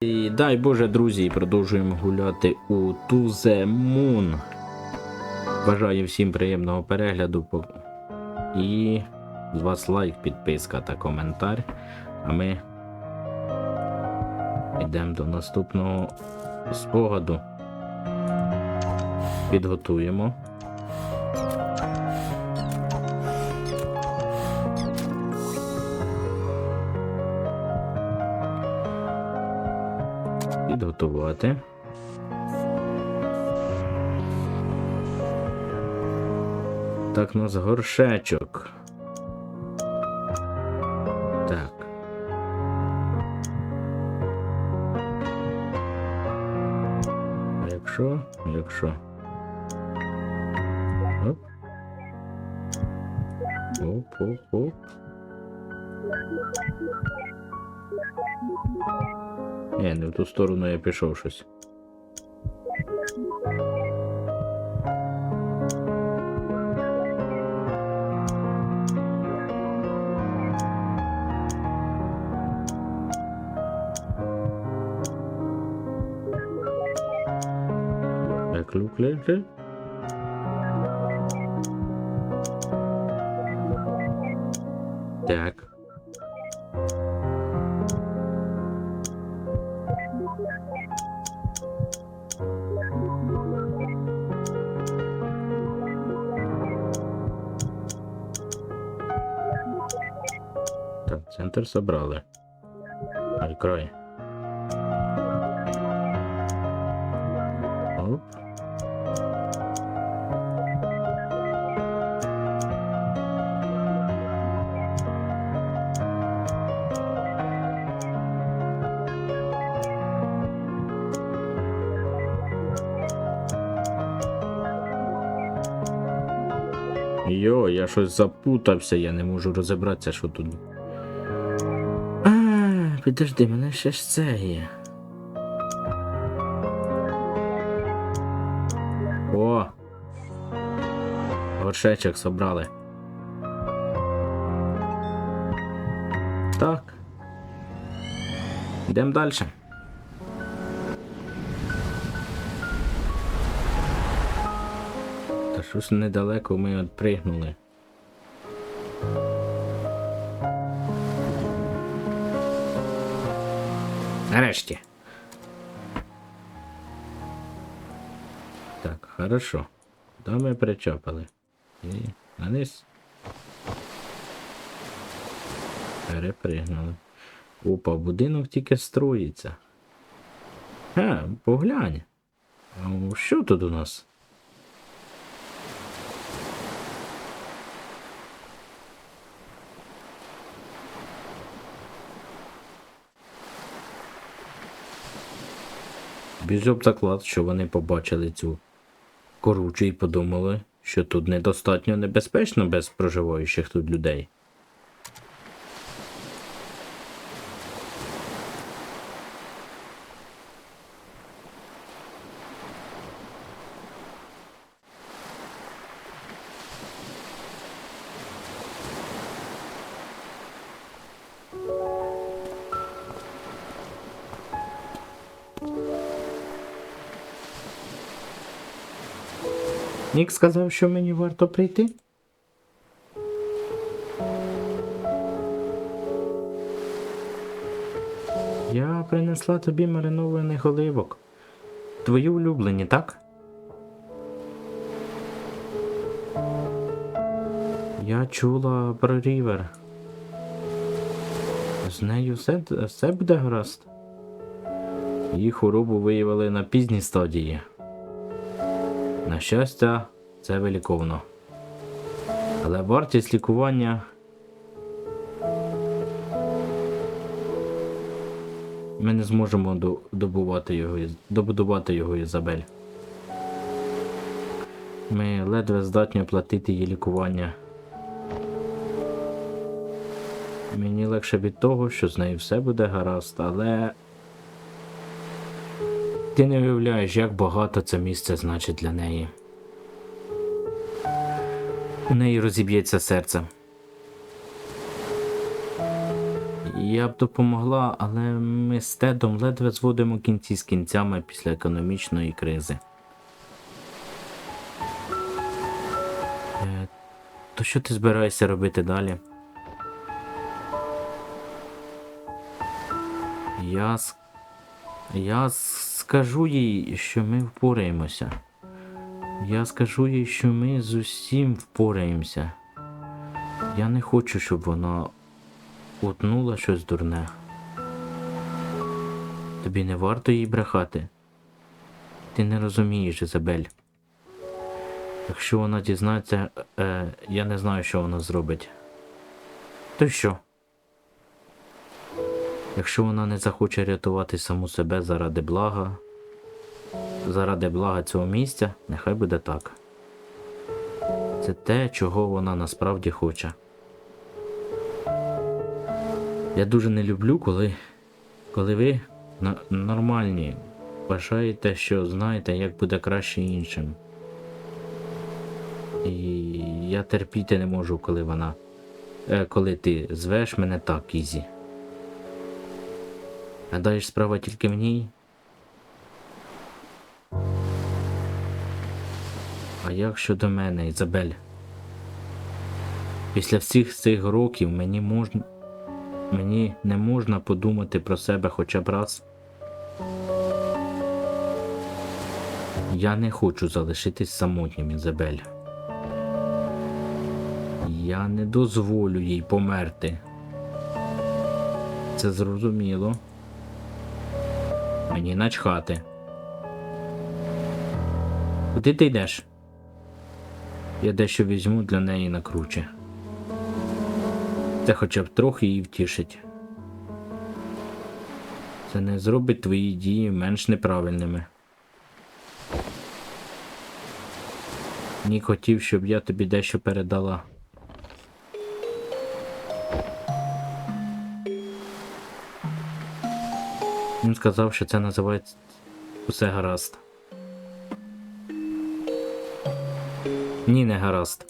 І дай Боже, друзі, продовжуємо гуляти у To The. Бажаю всім приємного перегляду. І з вас лайк, підписка та коментар. А ми йдемо до наступного спогаду. Підготуємо. Підготувати. Так, у нас горшечок. Так. Якщо, якщо. Оп. Оп, оп, оп. Ні, не в ту сторону я пішов щось. Йо, я щось запутався, я не можу розібратися, що тут. А, підожди, мене ще ж це є. О! Горшечок собрали. Так. Йдемо далі. Щось недалеко ми відпригнули. Нарешті. Так, хорошо. Та ми причапали. І наниз. Перепригнули. Опа, будинок тільки строїться. А, поглянь. Що тут у нас? Біжу б заклад, що вони побачили цю коручу і подумали, що тут недостатньо небезпечно без проживаючих тут людей. Нік сказав, що мені варто прийти. Я принесла тобі маринованих оливок. Твої улюблені, так? Я чула про рівер. З нею все, все буде гаразд. Її хворобу виявили на пізній стадії. На щастя, це виліковно. Але вартість лікування. Ми не зможемо добувати його, добудувати його Ізабель. Ми ледве здатні оплатити її лікування. Мені легше від того, що з нею все буде гаразд, але. Ти не уявляєш, як багато це місце значить для неї. У неї розіб'ється серце. Я б допомогла, але ми з Тедом ледве зводимо кінці з кінцями після економічної кризи. Е, то що ти збираєшся робити далі? Я, я скажу їй, що ми впораємося. Я скажу їй, що ми з усім впораємося. Я не хочу, щоб вона утнула щось дурне. Тобі не варто їй брехати. Ти не розумієш, Ізабель. Якщо вона дізнається, е, я не знаю, що вона зробить. То що? Якщо вона не захоче рятувати саму себе заради блага, заради блага цього місця, нехай буде так. Це те, чого вона насправді хоче. Я дуже не люблю, коли, коли ви нормальні вважаєте, що знаєте, як буде краще іншим. І я терпіти не можу, коли вона. Е, коли ти звеш мене так, Ізі. Гадаєш, справа тільки в ній? А як щодо мене, Ізабель? Після всіх цих років мені можна. Мені не можна подумати про себе хоча б раз. Я не хочу залишитись самотнім, Ізабель. Я не дозволю їй померти. Це зрозуміло. Мені начхати. Куди ти йдеш? Я дещо візьму для неї на круче. Це хоча б трохи її втішить. Це не зробить твої дії менш неправильними. Нік хотів, щоб я тобі дещо передала. Він сказав, що це називається усе гаразд. Ні, не гаразд.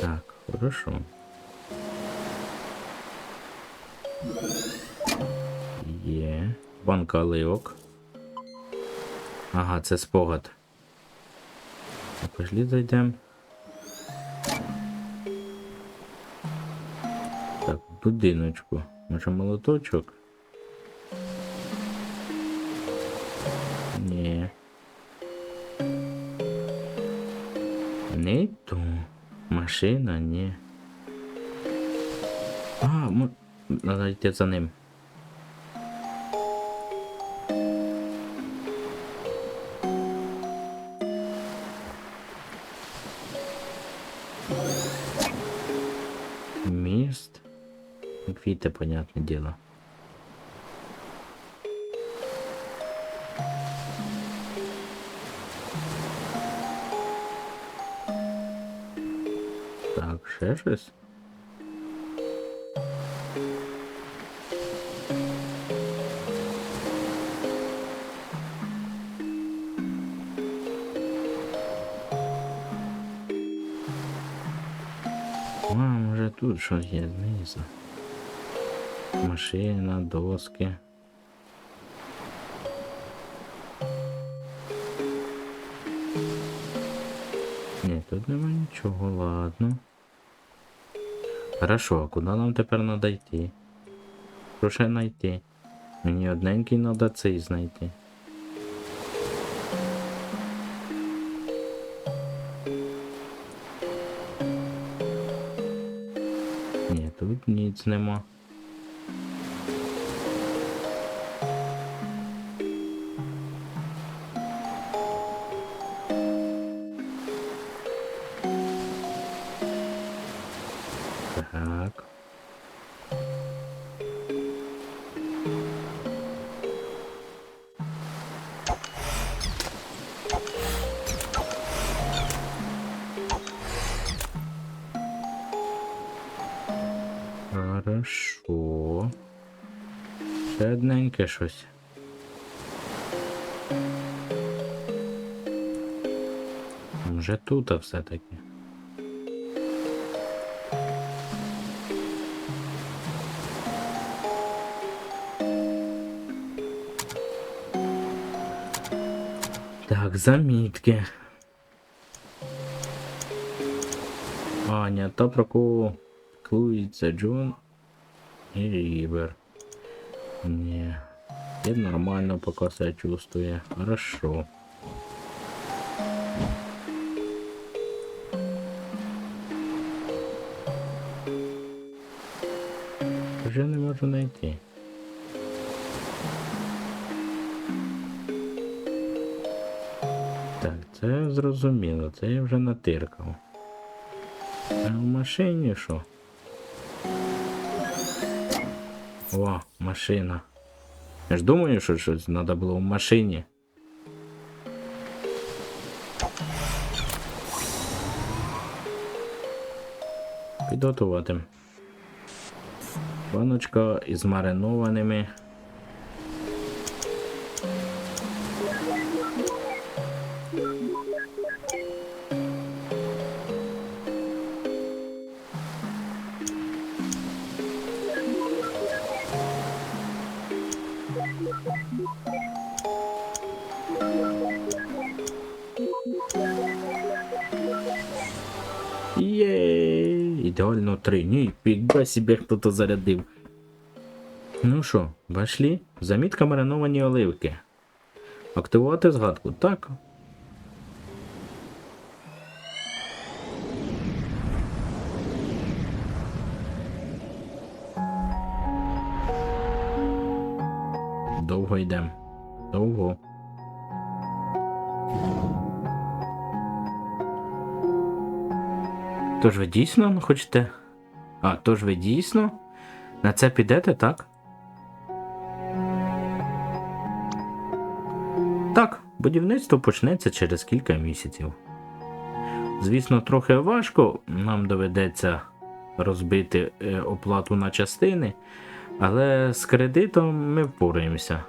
Так, хорошо. Є. Банка оливок. Ага, це спогад. Так, Пошли зайдемо. Будиночку. Може молоточок? Ні. Не то. Машина, ні. А, мо... Надо йти за ним. Квіти, понятне діло. Так, ще щось. А, може тут щось є знизу. Машина, доски. Ні, тут нема нічого, ладно. Хорошо, а куди нам тепер треба йти? Що знайти? Мені одненький треба цей знайти. Ні, тут ніц нема. Середненьке щось. Вже тут а все-таки. Так, замітки. Аня, та про кого клується Джон і Рівер. Не. Я нормально пока себя чувствую. Хорошо. Вже не можу знайти. Так, це зрозуміло, це я вже натиркав. А в машині що? О, машина. Я ж думаю, що щось треба було в машині. Підготувати. Баночка із маринованими. Себе хто-то зарядив. Ну що, пошли? Замітка мариновані оливки. Активувати згадку. Так. Довго йдемо. Довго. Тож ви дійсно хочете. А, тож ви дійсно на це підете, так? Так, будівництво почнеться через кілька місяців. Звісно, трохи важко, нам доведеться розбити е, оплату на частини, але з кредитом ми впораємося.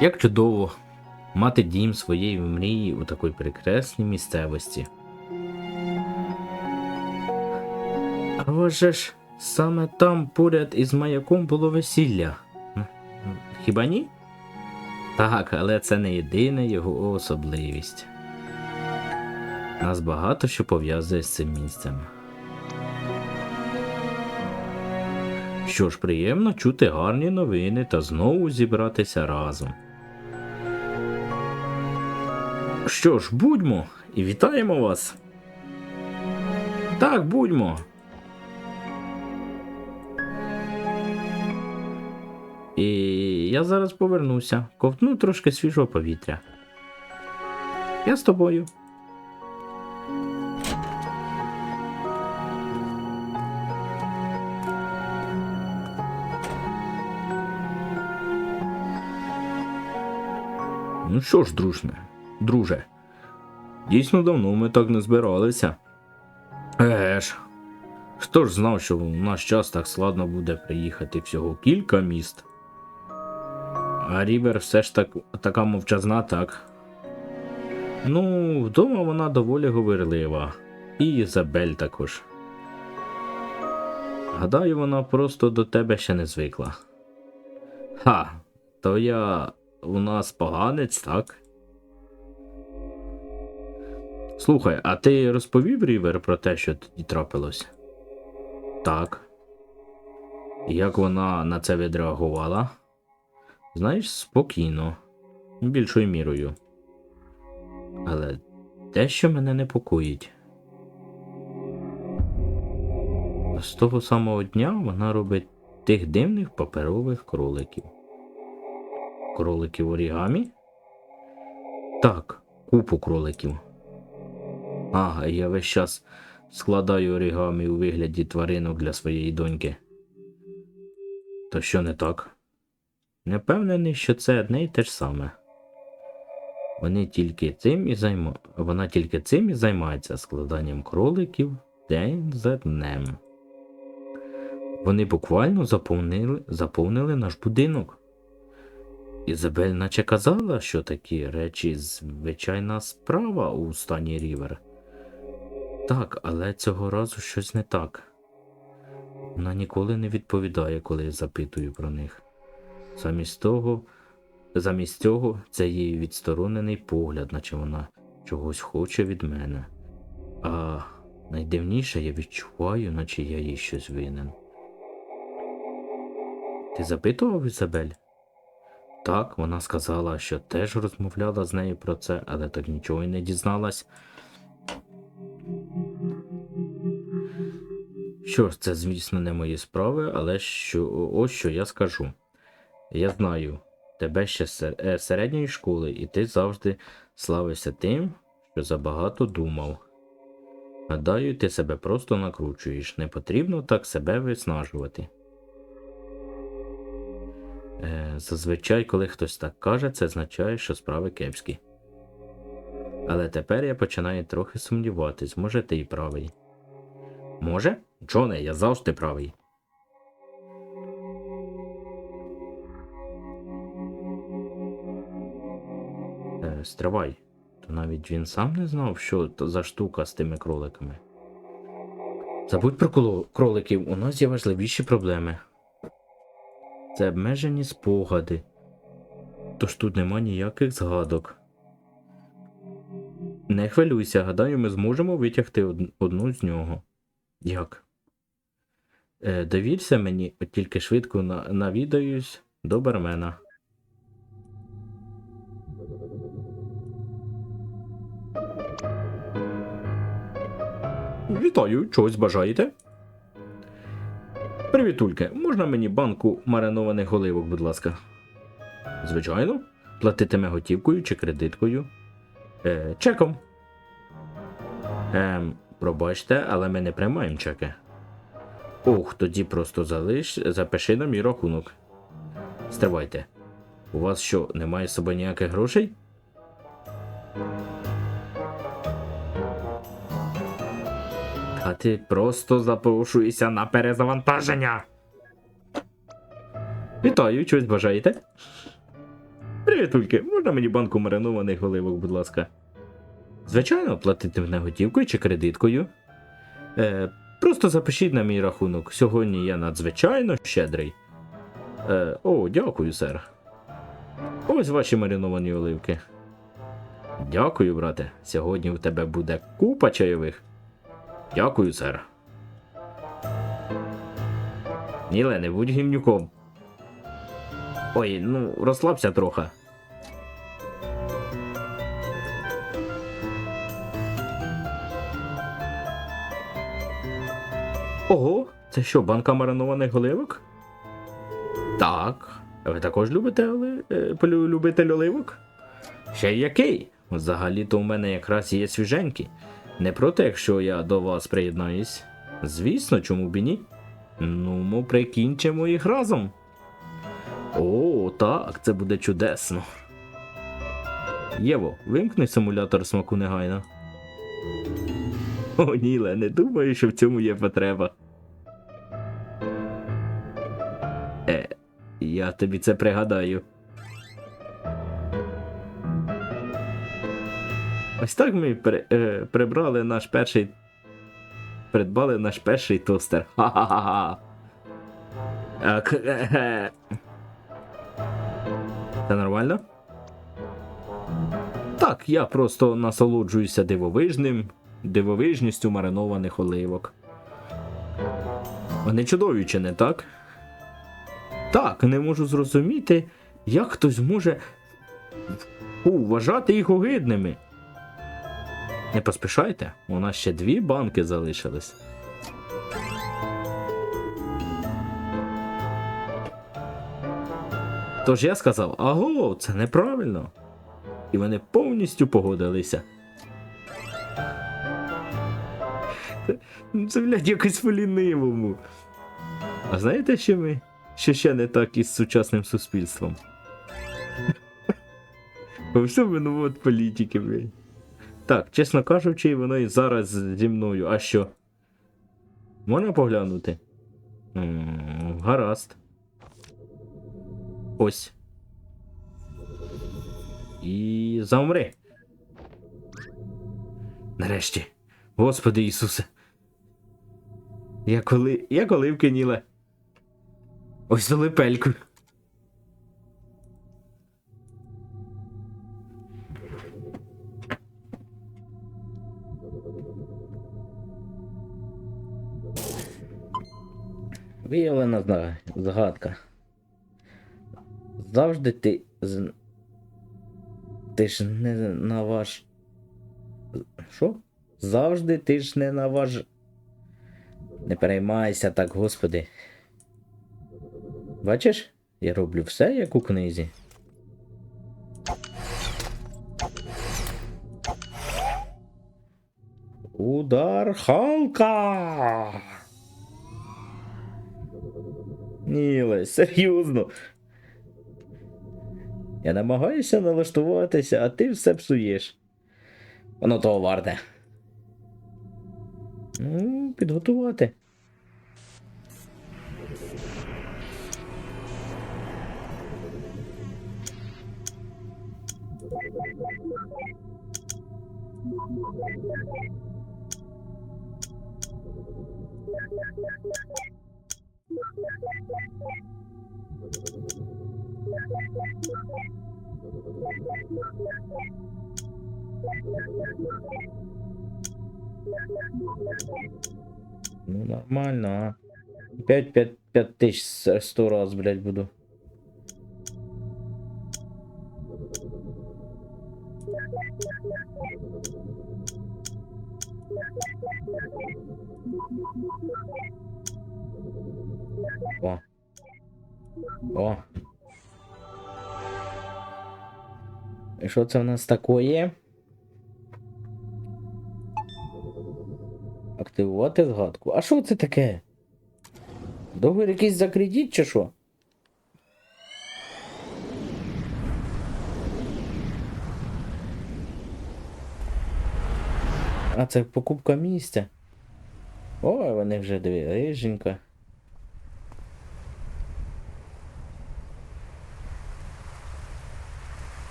Як чудово мати дім своєї мрії у такій прекрасній місцевості. А ж саме там поряд із маяком було весілля. Хіба ні? Так, але це не єдина його особливість. Нас багато що пов'язує з цим місцем. Що ж, приємно чути гарні новини та знову зібратися разом. Що ж, будьмо і вітаємо вас. Так, будьмо. І я зараз повернуся, ковтну трошки свіжого повітря. Я з тобою. Ну що ж, дружне, друже, дійсно давно ми так не збиралися. Еге ж, хто ж знав, що в наш час так складно буде приїхати всього кілька міст. А Рівер все ж так, така мовчазна, так. Ну, вдома вона доволі говорлива. І Ізабель також. Гадаю, вона просто до тебе ще не звикла. Ха, то я у нас поганець, так? Слухай, а ти розповів Рівер про те, що тоді трапилось? Так. Як вона на це відреагувала? Знаєш, спокійно, більшою мірою. Але дещо мене непокоїть. З того самого дня вона робить тих дивних паперових кроликів. Кроликів орігамі? Так, купу кроликів. Ага, я весь час складаю орігамі у вигляді тваринок для своєї доньки. То що не так? Не впевнений, що це одне й те ж саме. Вони тільки цим і займа... Вона тільки цим і займається складанням кроликів день за днем. Вони буквально заповнили, заповнили наш будинок. Ізабель наче казала, що такі речі звичайна справа у стані Рівер. Так, але цього разу щось не так. Вона ніколи не відповідає, коли я запитую про них. Замість того, замість цього, це її відсторонений погляд, наче вона чогось хоче від мене. А найдивніше я відчуваю, наче я їй щось винен. Ти запитував Ізабель? Так, вона сказала, що теж розмовляла з нею про це, але так нічого й не дізналась. Що ж, це, звісно, не мої справи, але що, ось що я скажу. Я знаю тебе ще з е, середньої школи, і ти завжди славився тим, що забагато думав. Гадаю, ти себе просто накручуєш. Не потрібно так себе виснажувати. Е, зазвичай, коли хтось так каже, це означає, що справи кепські. Але тепер я починаю трохи сумніватись, може ти і правий. Може? Джоне, я завжди правий. Е, стривай. То навіть він сам не знав, що то за штука з тими кроликами. Забудь про кроликів, у нас є важливіші проблеми. Це обмежені спогади. Тож тут нема ніяких згадок. Не хвилюйся, гадаю, ми зможемо витягти одну з нього. Як? Е, довірся мені, от тільки швидко навідаюсь до бармена. Вітаю, чогось бажаєте? Привітульки, можна мені банку маринованих оливок, будь ласка? Звичайно, платитиме готівкою чи кредиткою. Е, чеком. Ем, пробачте, але ми не приймаємо чеки. Ох, тоді просто залиш, запиши на мій рахунок. Стривайте. У вас що, немає з собою ніяких грошей? А ти просто запрошуєшся на перезавантаження. Вітаю, щось бажаєте? Привіт, Ульки, можна мені банку маринованих оливок, будь ласка. Звичайно, платити мене готівкою чи кредиткою. Е, просто запишіть на мій рахунок. Сьогодні я надзвичайно щедрий. Е, о, дякую, сер. Ось ваші мариновані оливки. Дякую, брате. Сьогодні у тебе буде купа чайових. Дякую, сер. Ніле, не будь гімнюком. Ой, ну, розслабся трохи. Ого, це що, банка маринованих оливок? Так. Ви також любите оли... е, любитель оливок? Ще який? Взагалі-то у мене якраз є свіженькі. Не проти, якщо я до вас приєднаюсь. Звісно, чому б і ні? Ну, ми прикінчимо їх разом. О, так, це буде чудесно. Єво, вимкни симулятор смаку негайно. О, Ніле, не думаю, що в цьому є потреба. Е, я тобі це пригадаю. Ось так ми при, е, прибрали наш перший. Придбали наш перший тостер. Ха-ха-ха. Це нормально? Так, я просто насолоджуюся дивовижним, дивовижністю маринованих оливок. Вони чудові, чи не так? Так, не можу зрозуміти, як хтось може вважати їх огидними. Не поспішайте, у нас ще дві банки залишились. Тож я сказав, аго, це неправильно. І вони повністю погодилися. Це, блядь, якось по-лінивому. А знаєте, що ми? Що ще не так із сучасним суспільством? Во всьому винуват політики, блядь. Так, чесно кажучи, воно і зараз зі мною. А що? Можна поглянути? М, Гаразд. Ось. І замри. Нарешті. Господи Ісусе. Я коли. Я коли вкиніле. Ось за Виявлена загадка. Завжди ти. Ти ж не на ваш. Що? Завжди ти ж не на ваш. Не переймайся так, господи. Бачиш? Я роблю все, як у книзі. Удар Халка! Ніле, серйозно. Я намагаюся налаштуватися, а ти все псуєш. Воно того варте. Ну, підготувати. Ну, нормально, а. 5, 5, 5 тысяч сто раз, блядь, буду. О. О. І що це в нас такое? Активувати згадку. А що це таке? Договір якийсь закредит чи що? А, це покупка місця. Ой, вони вже дві риженька.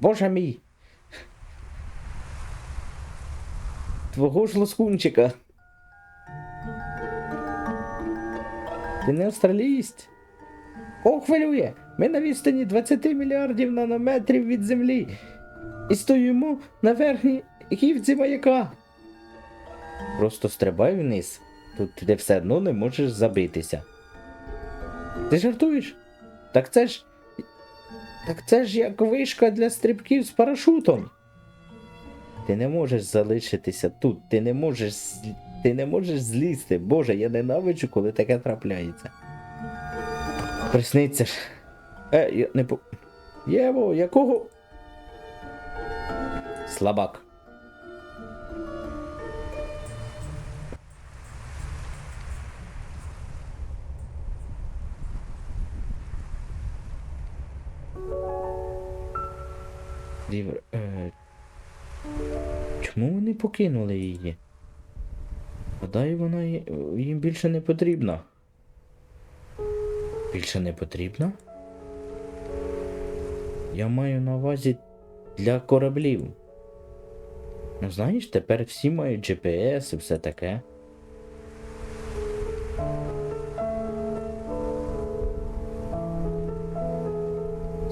Боже мій. Твого ж лоскунчика. Ти не австралієць? О, хвилює! Ми на відстані 20 мільярдів нанометрів від землі. І стоїмо на верхній гівці маяка. Просто стрибай вниз. Тут ти все одно не можеш забитися. Ти жартуєш? Так це ж. Так це ж як вишка для стрибків з парашутом. Ти не можеш залишитися тут, ти не можеш. Ти не можеш злізти. Боже, я ненавиджу, коли таке трапляється. Присниться ж. Е, я не по. Єво, якого. Слабак. Рівер. Е... Чому вони покинули її? Гадаю, вона їм більше не потрібна. Більше не потрібна? Я маю на увазі для кораблів. Ну, знаєш, тепер всі мають GPS і все таке.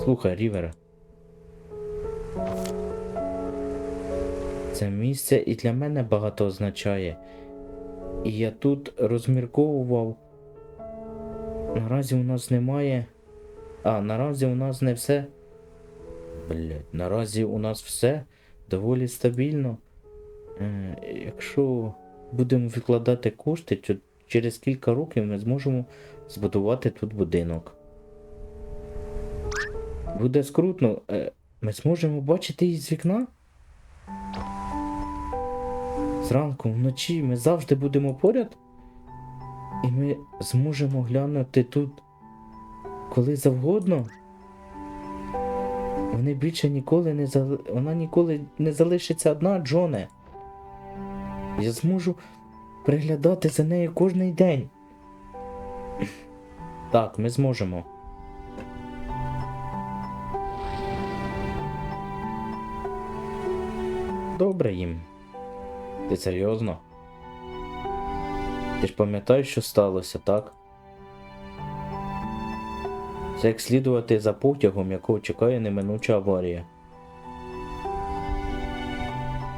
Слухай, Рівера. Це місце і для мене багато означає. І я тут розмірковував. Наразі у нас немає. А, наразі у нас не все. Блять, наразі у нас все доволі стабільно. Е, якщо будемо відкладати кошти, то через кілька років ми зможемо збудувати тут будинок. Буде скрутно. Е, ми зможемо бачити її з вікна? Зранку, вночі ми завжди будемо поряд. І ми зможемо глянути тут коли завгодно. Вони більше ніколи не зали... Вона ніколи не залишиться одна, Джоне. Я зможу приглядати за нею кожний день. Так, ми зможемо. Добре їм. Ти серйозно? Ти ж пам'ятаєш, що сталося, так? Це як слідувати за потягом, якого чекає неминуча аварія.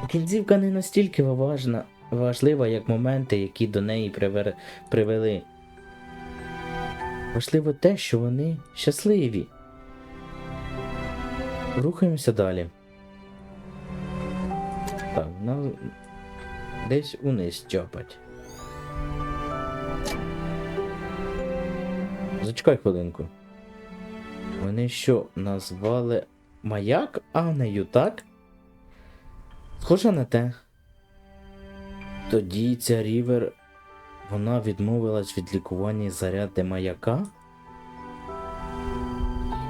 Кінцівка не настільки важна, важлива, як моменти, які до неї привер... привели. Важливо те, що вони щасливі. Рухаємося далі. Так, нам десь униз чапать. Зачекай хвилинку. Вони що, назвали маяк Анею, так? Схоже на те. Тоді ця рівер. Вона відмовилась від лікування заряди маяка?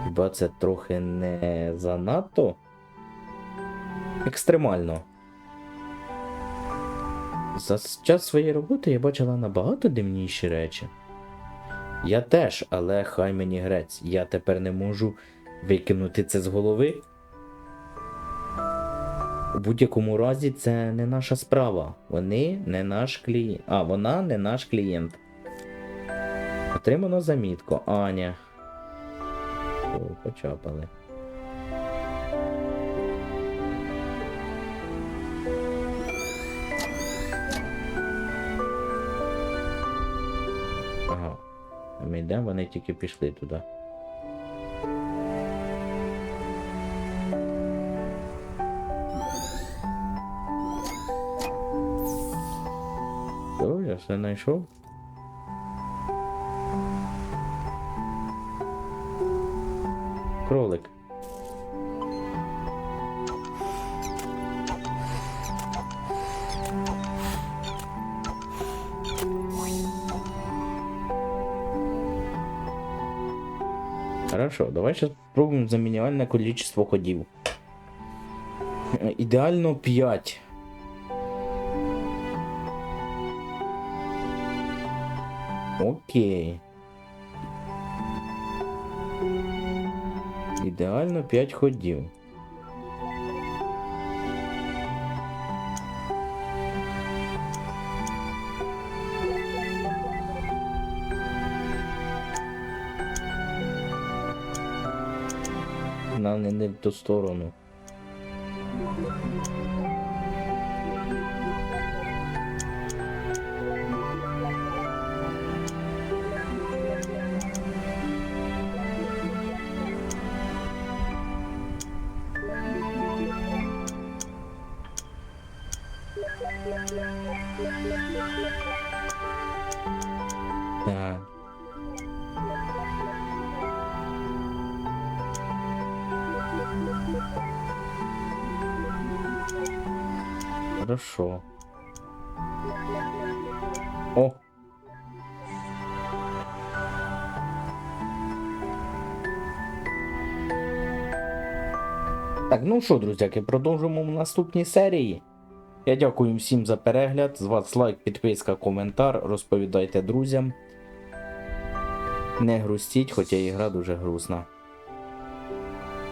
Хіба це трохи не занадто? Екстремально. За час своєї роботи я бачила набагато дивніші речі. Я теж, але хай мені грець, я тепер не можу викинути це з голови. У будь-якому разі це не наша справа. Вони не наш клієнт. А, вона не наш клієнт. Отримано замітку. Аня. О, почапали. Йдемо, вони тільки пішли туди. Що, я все знайшов? Кролик. Хорошо, давай сейчас попробуем за минимальное количество ходів. Е, Ідеально 5. Окей. Ідеально 5 ходів. На не, не в ту сторону. Хорошо. О! Так, ну що, друзяки, продовжимо в наступній серії. Я дякую всім за перегляд. З вас лайк, підписка, коментар. Розповідайте друзям. Не грустіть, хоча ігра дуже грустна.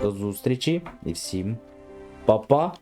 До зустрічі і всім па-па!